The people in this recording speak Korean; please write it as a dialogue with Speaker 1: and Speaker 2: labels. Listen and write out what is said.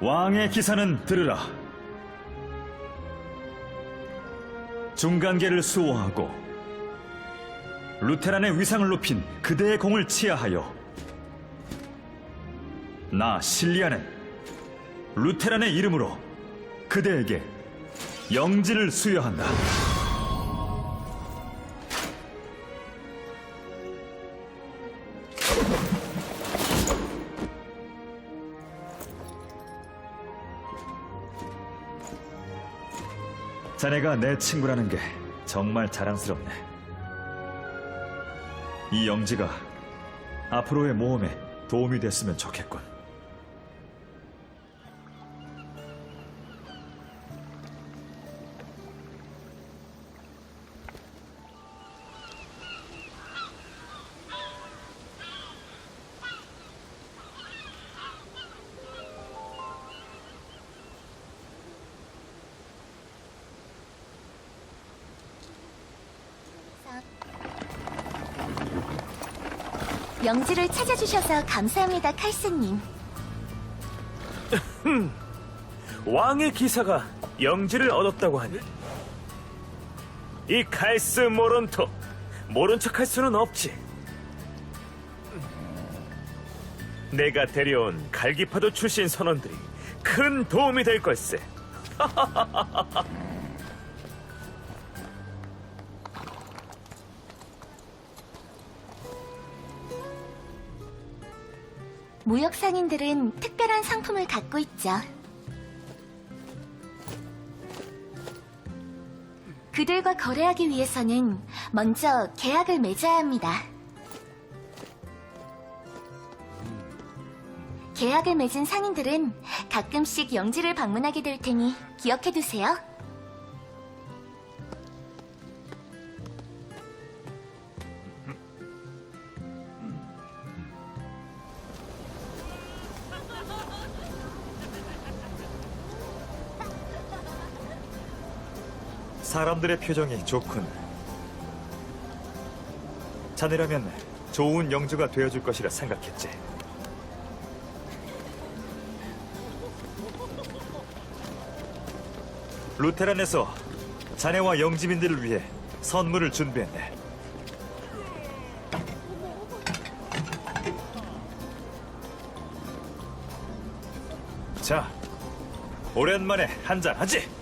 Speaker 1: 왕의 기사는 들으라. 중간계를 수호하고 루테란의 위상을 높인 그대의 공을 치하하여 나 실리아는 루테란의 이름으로 그대에게 영지를 수여한다. 자네가 내 친구라는 게 정말 자랑스럽네. 이 영지가 앞으로의 모험에 도움이 됐으면 좋겠군.
Speaker 2: 영지를 찾아주셔서 감사합니다, 칼스님.
Speaker 3: 왕의 기사가 영지를 얻었다고 하니? 이 칼스 모론토 모른 척할 수는 없지. 내가 데려온 갈기파도 출신 선원들이 큰 도움이 될 걸세
Speaker 2: 무역 상인들은 특별한 상품을 갖고 있죠. 그들과 거래하기 위해서는 먼저 계약을 맺어야 합니다. 계약을 맺은 상인들은 가끔씩 영지를 방문하게 될 테니 기억해 두세요.
Speaker 1: 사람들의 표정이 좋군. 자네라면 좋은 영주가 되어줄 것이라 생각했지. 루테란에서 자네와 영지민들을 위해 선물을 준비했네. 자, 오랜만에 한잔 하지.